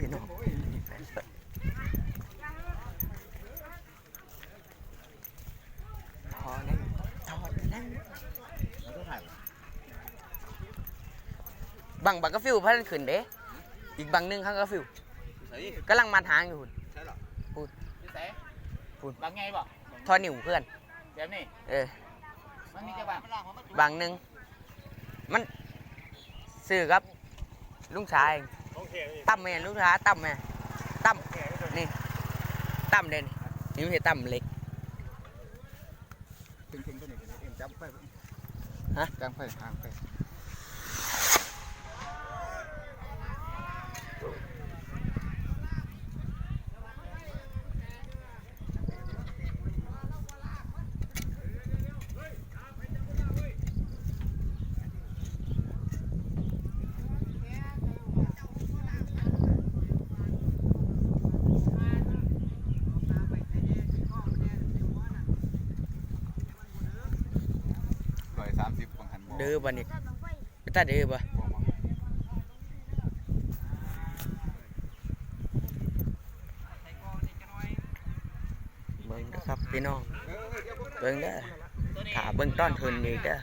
พี่น้องแฟนเปิดพอนั่งทอนั่นบังบังก็ฟิวพันขึ้นเด้อีกบังหนึงข้างก็ฟิวกำลังมาทางอยู่หุ่นใช่หรอพี่เสพูดบางไงบอทอนิ้วเพื่อนเดี๋ยวนี่เออมันมีจังหวะบางหนึงมันซื้อครับลุงชาย ตั้มแม่นลุงชายตั้มแม่ตั้มนี่ตั้มเด่นนี่ไม่ใช่ตั้มเล็กเพ่งๆตัวนี้เอ็มจับไปฮะจับไปห่างไป สามสิบบังหันบ่เดื้อบันนี้ไปตัดเดื้อบ่บ่บ่เบิ่งนะครับพี่น้องเบิ่งเด้อขาเบิ่งต้อนทุนอีกเด้อ